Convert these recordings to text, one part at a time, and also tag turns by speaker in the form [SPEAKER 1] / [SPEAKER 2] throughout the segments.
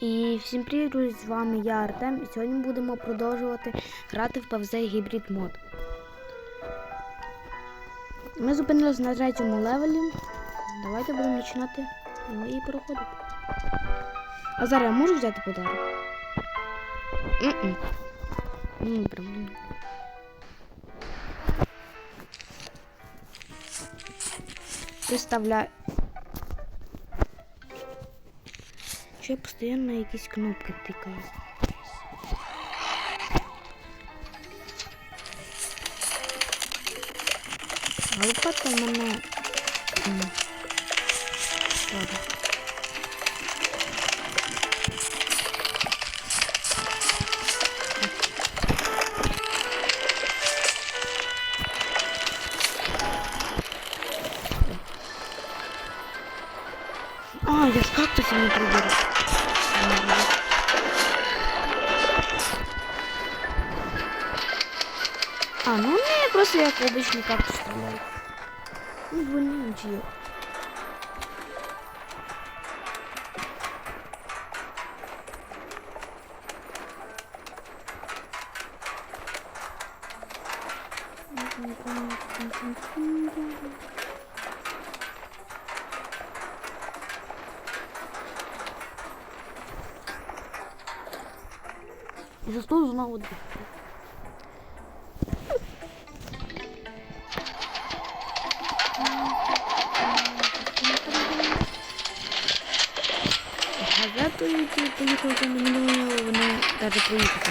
[SPEAKER 1] І всім привіт, друзі! З вами я Артем. І сьогодні будемо продовжувати грати в PvZ Hybrid мод. Ми зупинилися на третьому левелі. Давайте будемо починати його і. А зараз я можу взяти подарок? М-м. Ні, прям ні. Представляю. Я постійно якісь кнопки тикаю. А лопата в мене. Ладно. Не просто як обичний кактус стріляю. Ну, блин, чи. І за стол знову дві. Навіть проїхати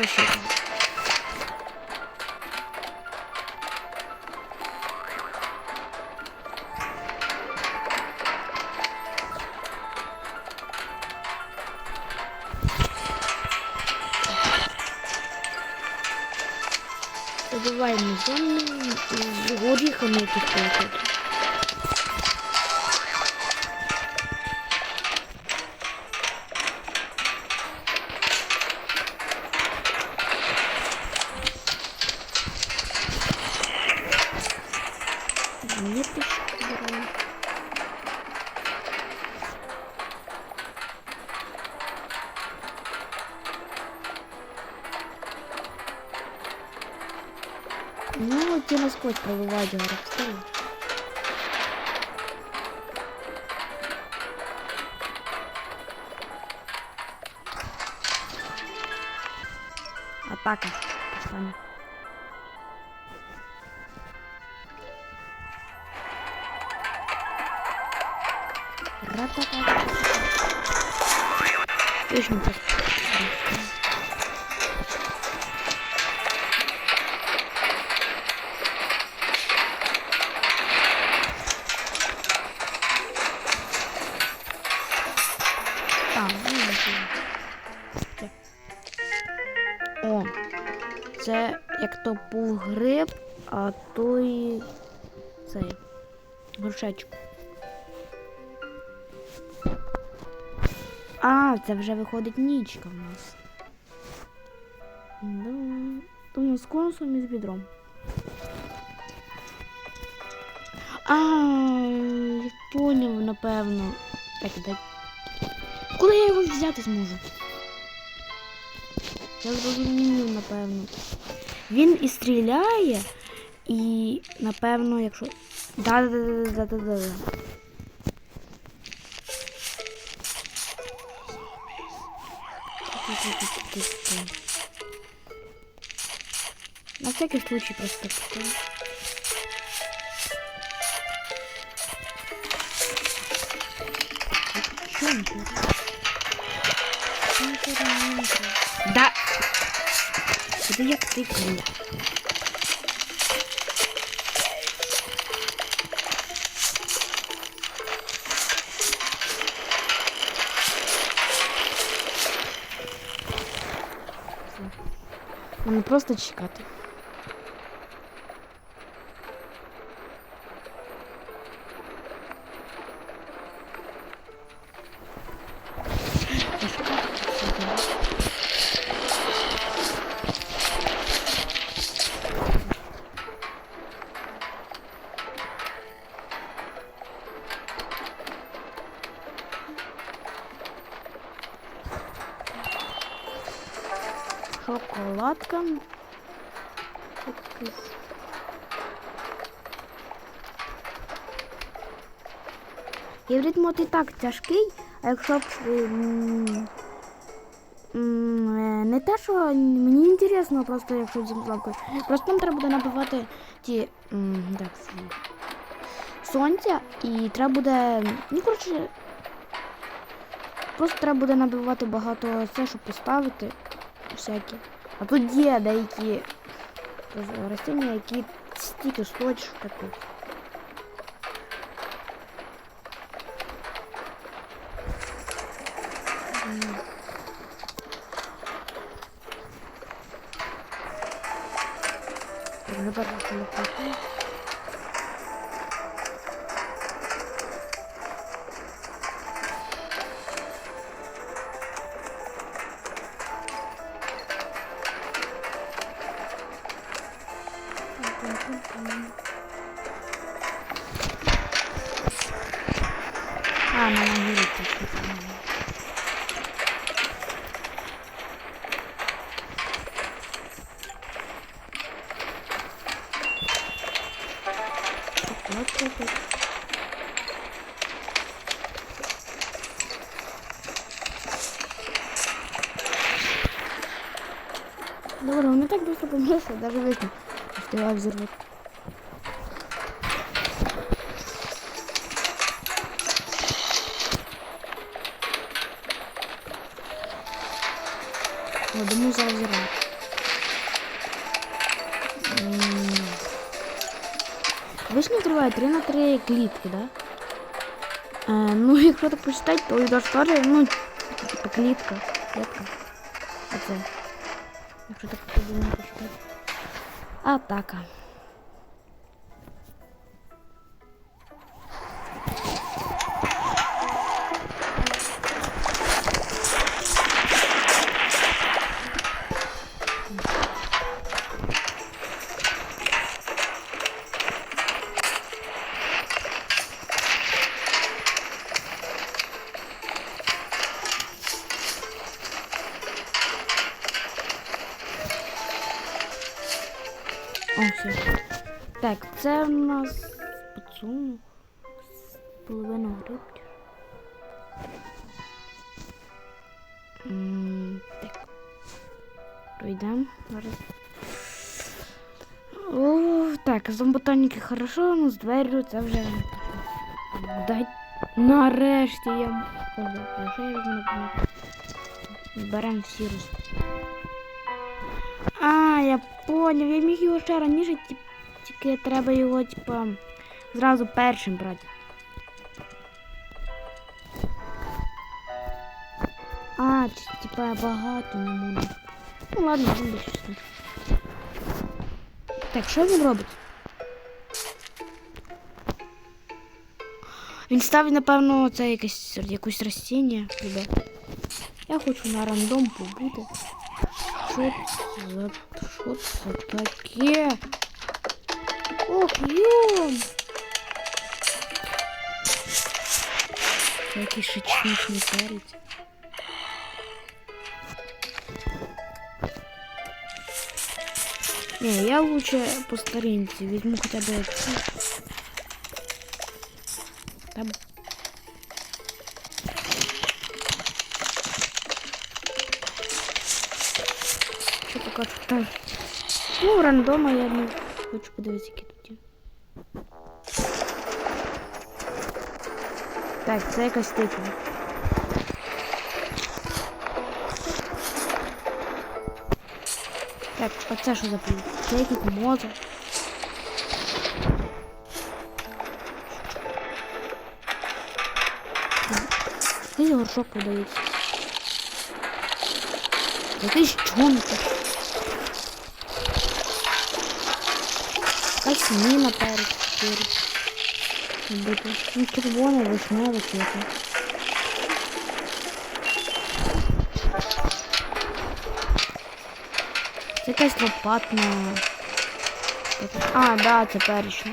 [SPEAKER 1] за счет. Добываем зоны и горехом этих пакетов. Hadi araksana. Атака. Пацаны. Ратака. Точно так. То був гриб, а то і цей горшечок. А, це вже виходить нічка в нас. Да. Тому з конусом і з відром. А, я поняв, напевно. Так, дай. Коли я його взяти зможу? Я зрозумів, напевно. Він і стріляє, і напевно, якщо. Да-да-да-да-да-да-да. На всякий случай просто он тут? Ну як ти біля? Просто чекати. Якийсь. Гібрид мод і так тяжкий, а якщо б ем, е, не те, що мені інтересно, просто якщо зі. Просто нам треба буде набивати ті так, сонця і треба буде. Ну, коротше, просто треба буде набивати багато це, щоб поставити всякі. А тут є деякі растіння, які стільки стоять, що таке. Вони так быстро помнился, даже вечно успеваю взорвать. О, думаю, зараз взорвать. М. Вишня триває 3 на 3 клітки, да? Е, ну, якщо так почитати, то Ідаш теж, ну, типа клітка. Клітка. Оце. Якщо так подумати. Атака. Це у нас поцунок. Половина грибки. Так. Пройдемо зараз. О, так, зомботоніки хорошо, ну з дверю це вже. Дай нарешті я. Беремо всі роз. А, я поняв, я міг його ще раніше, тип- тільки треба його, типа, зразу першим брати. А, типа я багато не можу. Ну ладно, буде щось. Так, що він робить? Він ставить, напевно, це якесь якусь растіння. Я хочу на рандом побути. Що це що це таке? Ох, йом! Це якийсь шичничний перець. Не, я лучше по старинці візьму хоча б ці. Там. Що поки що так. Ну, рандома я не хочу подивитися, Так, це якась тиква. Так, оце що за плід? Це якийсь мозок. Якийсь горшок подається. Якийсь чонка. Якась міна перед. Бути. Ну, червоне, вишневе, світло. Це якась лопатна. А, да, це перечна.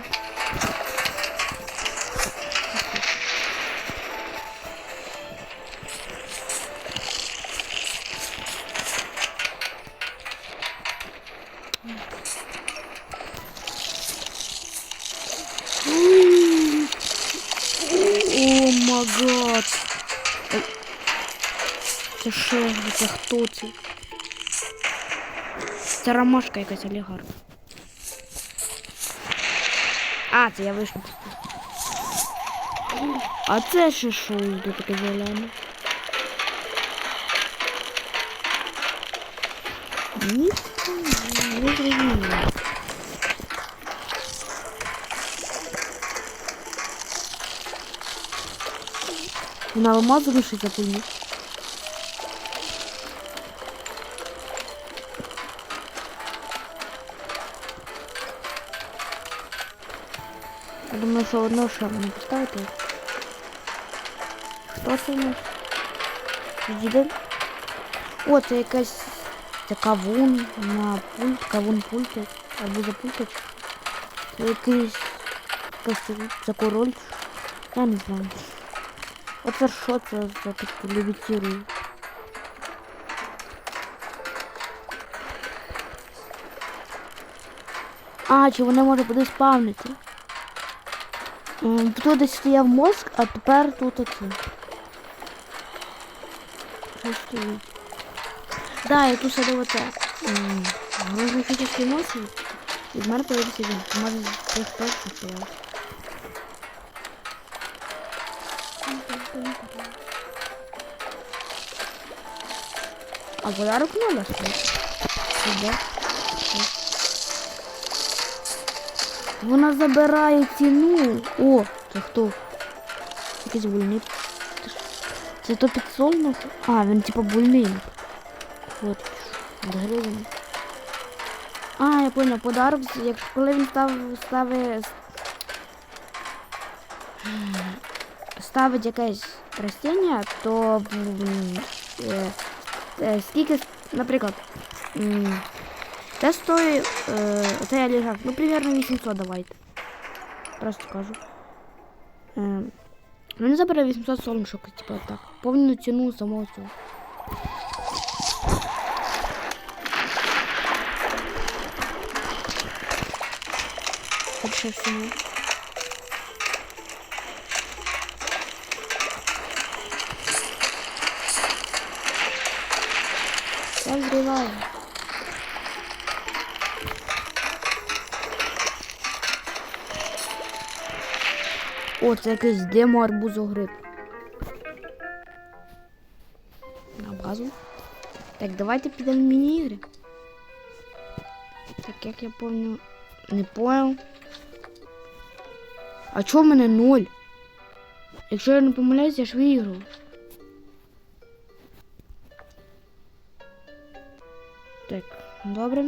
[SPEAKER 1] Хто це? Ромашка якась олігарх. А, це я вийшов. А це ще що йде таке зелене? Ні, не зрозуміло. Вона алмазу лише запильник. Що одно ще мені поставити. Хто це у нас? Їде? О, це якась... Це кавун на пульт, кавун пультик. Або за пультик. Це якийсь... Це король. Я не знаю. Оце що це за таке левітірую? А, чи вона може буде спавнити? Тут десь стояв мозк, а тепер тут оце. Що стоїть? Да, я тут садив оце. Можна фізичні емоції. І в мене появився він. Може, це хтось що стояв. А подарок надо стоїть. Вона забирає ціну. О, це хто? Якийсь больник. Це то підсолнух? А, він типа больний. От, гривень. А, я понял, подарок, якщо коли він став, ставить ставить якесь растіння, то е, е, скільки, наприклад, це стоїть, е, оцей олігарх, ну, примерно 800 давайте. Просто кажу. Е, він забере 800 солнышок, типа так. Повну ціну самого цього. Більше всього. Я взрываю. О, це якийсь демо арбузогриб. На базу. Так, давайте підемо в міні-ігри. Так, як я помню. Не понял. А чого в мене ноль? Якщо я не помиляюсь, я ж виграв. Так, добре.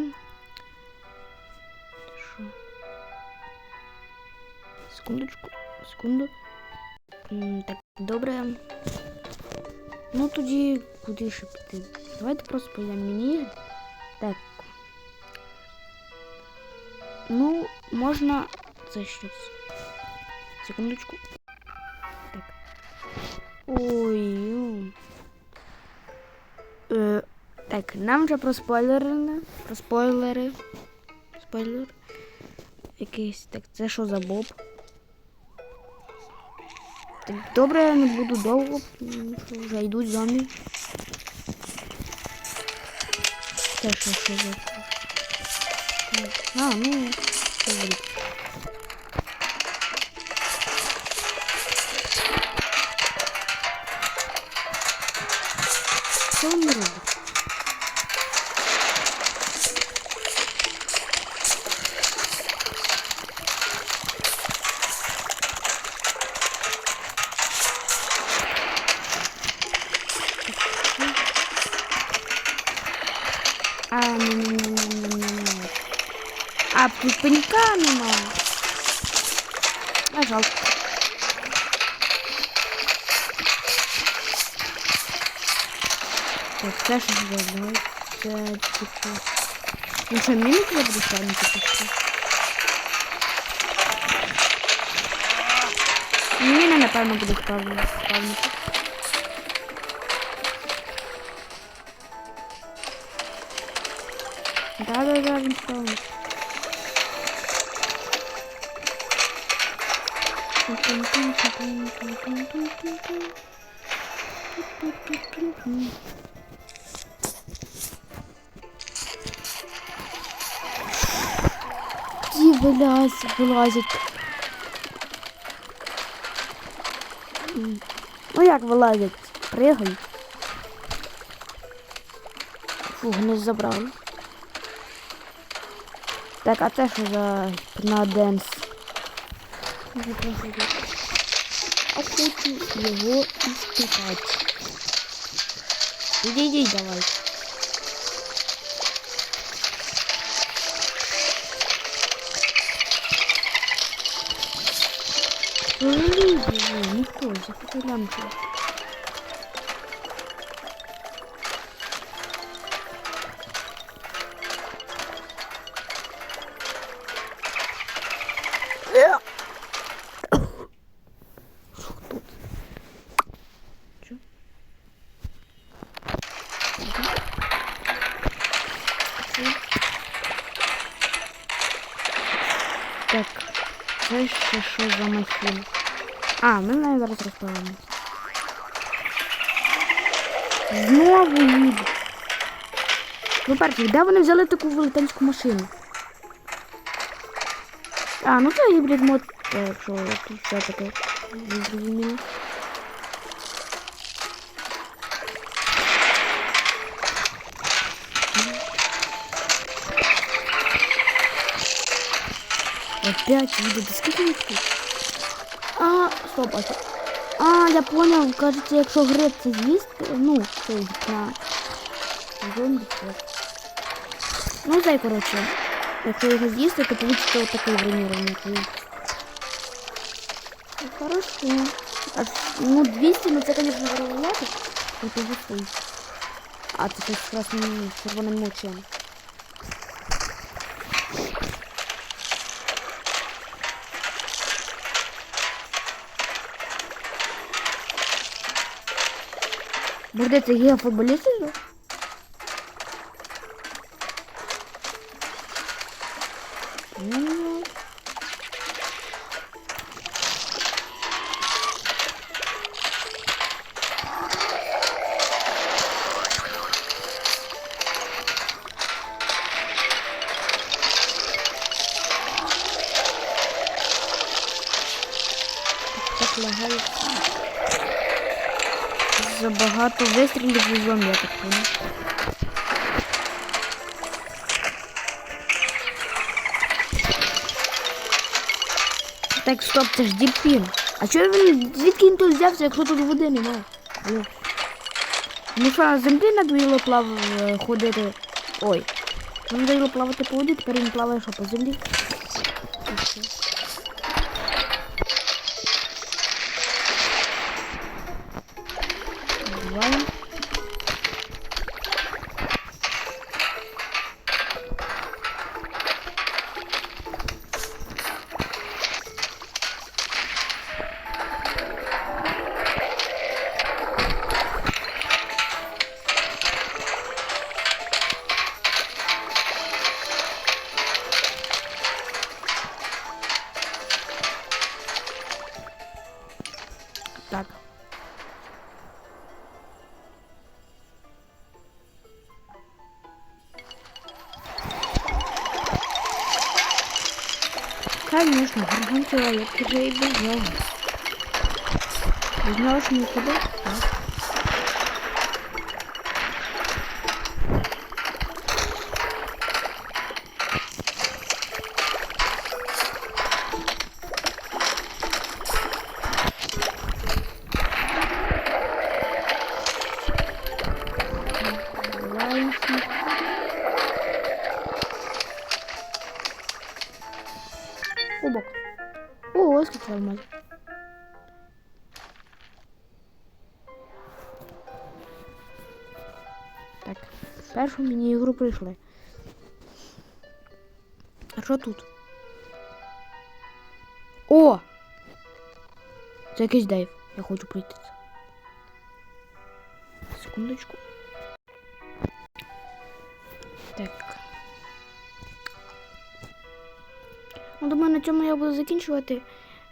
[SPEAKER 1] Секундочку, секунду. Так, добре. Ну тоді куди ще піти? Давайте просто поїдемо мені. Так. Ну, можна. Це щось. Секундочку. Так. Ой. Е, так, нам вже проспойлерили. Проспойлери. Спойлер. Якийсь. Так, це що за боб? Так, добре, не буду довго, тому що вже йдуть зомбі. Що, що? Так, А, ну, це буде. А. Тут пенька немає. А жалко. Так, це що зробили? Це типу. Ну що, мінус я буду ставити чи що? Міна, напевно, буде ставити. Да-да-да, він ставить. Ті вилазять, вилазять. Ну як вилазять? Пригають. Фух, не забрали. Так, а це що за на денс? А хочу його іспитати. Іди, іди, давай. Ой, ніхто, захопи лямку. Що Так, це ще що за махін? А, ми навіть зараз розпалимо. Знову їдуть. По-перше, де вони взяли таку велетенську машину? А, ну це гібрид мод, е, якщо тут все таке зрозуміло. Опять їде, да скільки їх тут? А, стоп, а це... А, я понял, кажется, якщо гриб це з'їсти, ну, цей на зомбі це. Ну, цей, коротше, якщо його з'їсти, то получится вот такий бронірований кліп. Ну, хорошо. А, ну, 200, ну це, конечно, виробляти, але це вже стоїть. А, це щось з красним червоним мочем. Буде це геофутболіст іде? Забагато вистрілів у зомбі, я так понял. Так, стоп, це ж діпін. А чого він, звідки він тут взявся, якщо тут води немає? Алло. Ну що, землі надоїло плав е, ходити. Ой. Нам надоїло плавати по воді, тепер він плаває що по землі. І. Так. Конечно, гаргантила, я уже и без нього. Без нього ж нікуди. Так. Ого, скільки алмазів. Так, першу міні-ігру пройшли. А що тут? О! Це якийсь дейв. Я хочу пройти це. Секундочку. Так. Ну, думаю, на цьому я буду закінчувати.